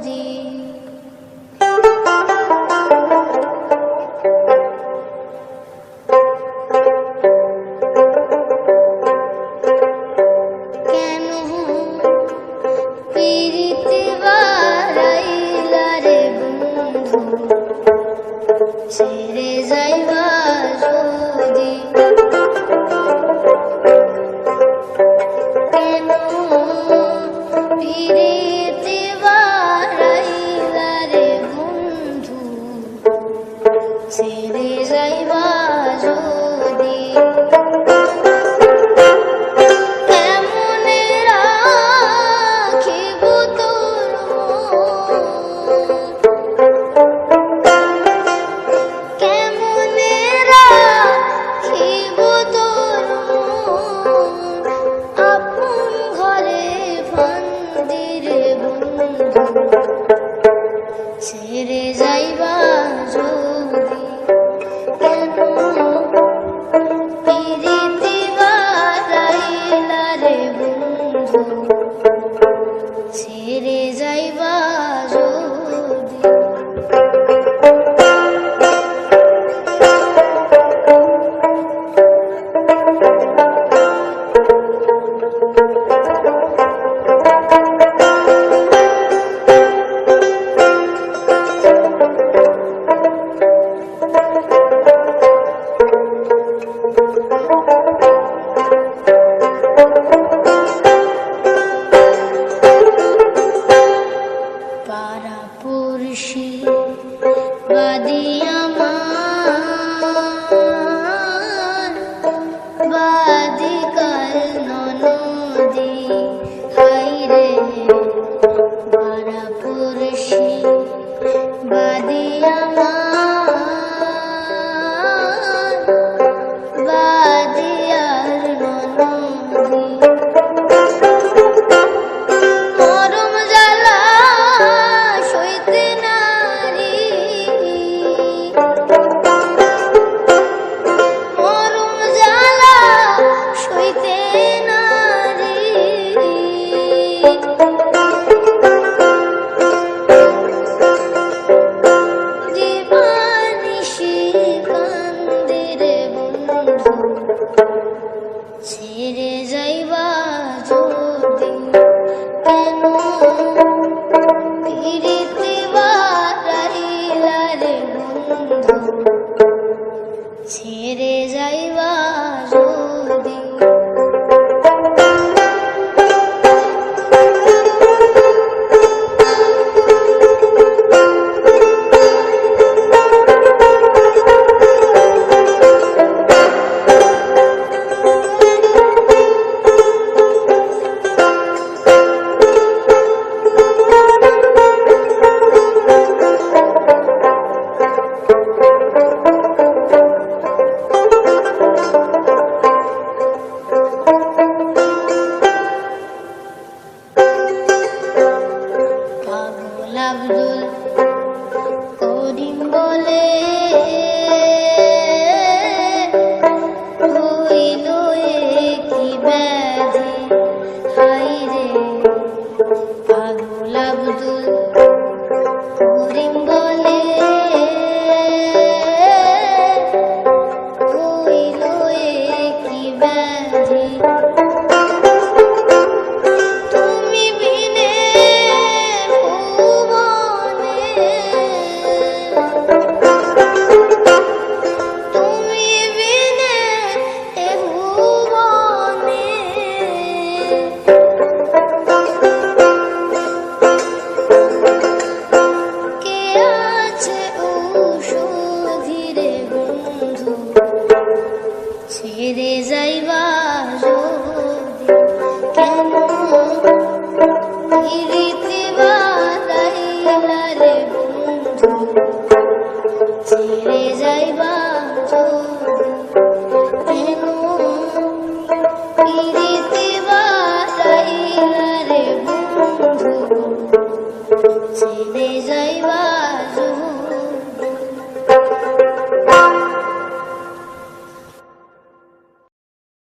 জি যাইবা যদি কেন পিরিতি বাড়াইলা ছেড়ে যাইবা খুশি বাদিয়া love you. ছেড়ে যাইবা কেন ফিরে